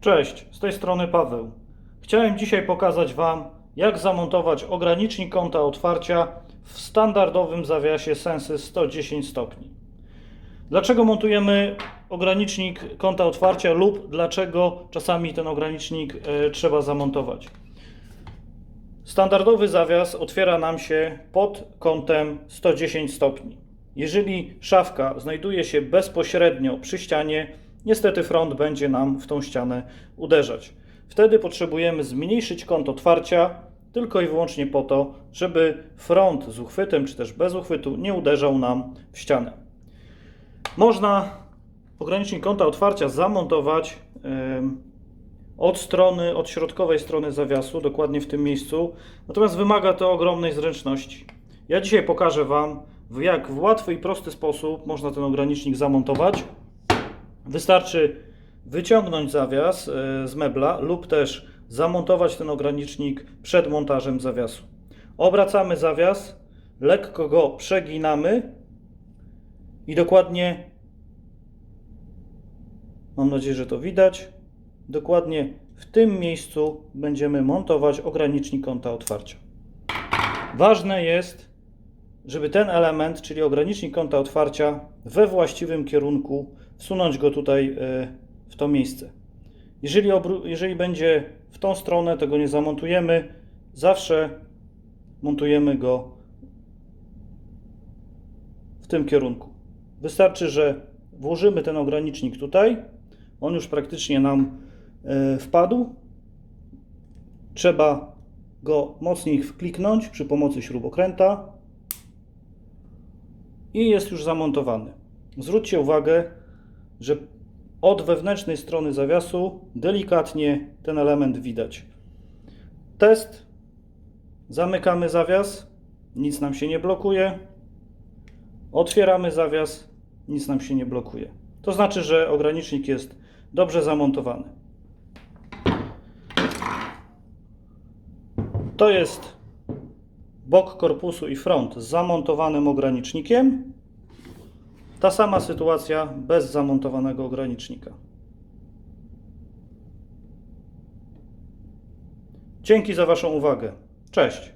Cześć, z tej strony Paweł. Chciałem dzisiaj pokazać Wam, jak zamontować ogranicznik kąta otwarcia w standardowym zawiasie Sensys 110 stopni. Dlaczego montujemy ogranicznik kąta otwarcia lub dlaczego czasami ten ogranicznik e, trzeba zamontować? Standardowy zawias otwiera nam się pod kątem 110 stopni. Jeżeli szafka znajduje się bezpośrednio przy ścianie, niestety front będzie nam w tą ścianę uderzać. Wtedy potrzebujemy zmniejszyć kąt otwarcia tylko i wyłącznie po to, żeby front z uchwytem czy też bez uchwytu nie uderzał nam w ścianę. Można ogranicznik kąta otwarcia zamontować od strony, od środkowej strony zawiasu, dokładnie w tym miejscu. Natomiast wymaga to ogromnej zręczności. Ja dzisiaj pokażę Wam, jak w łatwy i prosty sposób można ten ogranicznik zamontować. Wystarczy wyciągnąć zawias e, z mebla lub też zamontować ten ogranicznik przed montażem zawiasu. Obracamy zawias, lekko go przeginamy i dokładnie, mam nadzieję, że to widać, dokładnie w tym miejscu będziemy montować ogranicznik kąta otwarcia. Ważne jest, żeby ten element, czyli ogranicznik kąta otwarcia, we właściwym kierunku wsunąć go tutaj e, w to miejsce. Jeżeli, jeżeli będzie w tą stronę, tego nie zamontujemy. Zawsze montujemy go w tym kierunku. Wystarczy, że włożymy ten ogranicznik tutaj. On już praktycznie nam e, wpadł. Trzeba go mocniej wkliknąć przy pomocy śrubokręta i jest już zamontowany. Zwróćcie uwagę, że od wewnętrznej strony zawiasu delikatnie ten element widać. Test. Zamykamy zawias, nic nam się nie blokuje. Otwieramy zawias, nic nam się nie blokuje. To znaczy, że ogranicznik jest dobrze zamontowany. To jest bok korpusu i front z zamontowanym ogranicznikiem. Ta sama sytuacja bez zamontowanego ogranicznika. Dzięki za Waszą uwagę. Cześć.